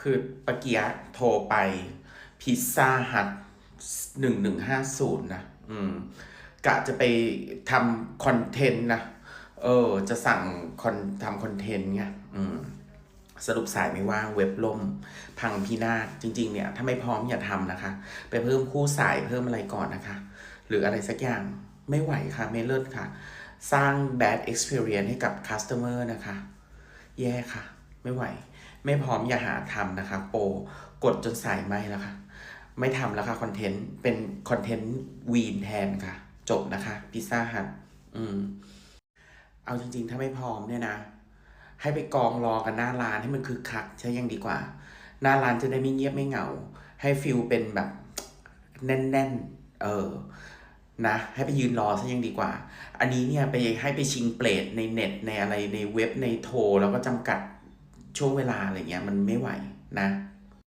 คือปะเกียโทรไปพิซซ่าฮัทหนึ่งหนึ่งห้าศูนย์นะ อืม กะจะไปทำคอนเทนต์นะ เออ จะสั่งคอนทำคอนเทนต์ไง อืม สรุปสายไม่ว่างเว็บล่ม พังพินาศจริง ๆ เนี่ย ถ้าไม่พร้อมอย่าทำนะคะ ไปเพิ่มคู่สายเพิ่มอะไรก่อนนะคะ หรืออะไรสักอย่างไม่ไหวค่ะไม่เลิศค่ะ สร้าง bad experience ให้กับ customer นะคะ แย่ค่ะ ไม่ไหว ไม่พร้อมอย่าหาทำนะคะ โปรกดจนสายไหมแล้วค่ะ ไม่ทำแล้วค่ะคอนเทนต์เป็นคอนเทนต์วีนแทนค่ะ จบนะคะ พิซซ่าฮัทอืม เอาจริง ๆ ถ้าไม่พร้อมเนี่ยนะ ให้ไปกองรอกันหน้าร้านให้มันคึกคักใช่ยังดีกว่า หน้าร้านจะได้ไม่เงียบไม่เหงา ให้ฟิลเป็นแบบแน่นๆ เออนะให้ไปยืนรอซะยังดีกว่า อันนี้เนี่ยไปให้ไปชิงเปรตในเน็ตในอะไรในเว็บในโทร แล้วก็จำกัด ช่วงเวลาอะไรเงี้ยมันไม่ไหวนะ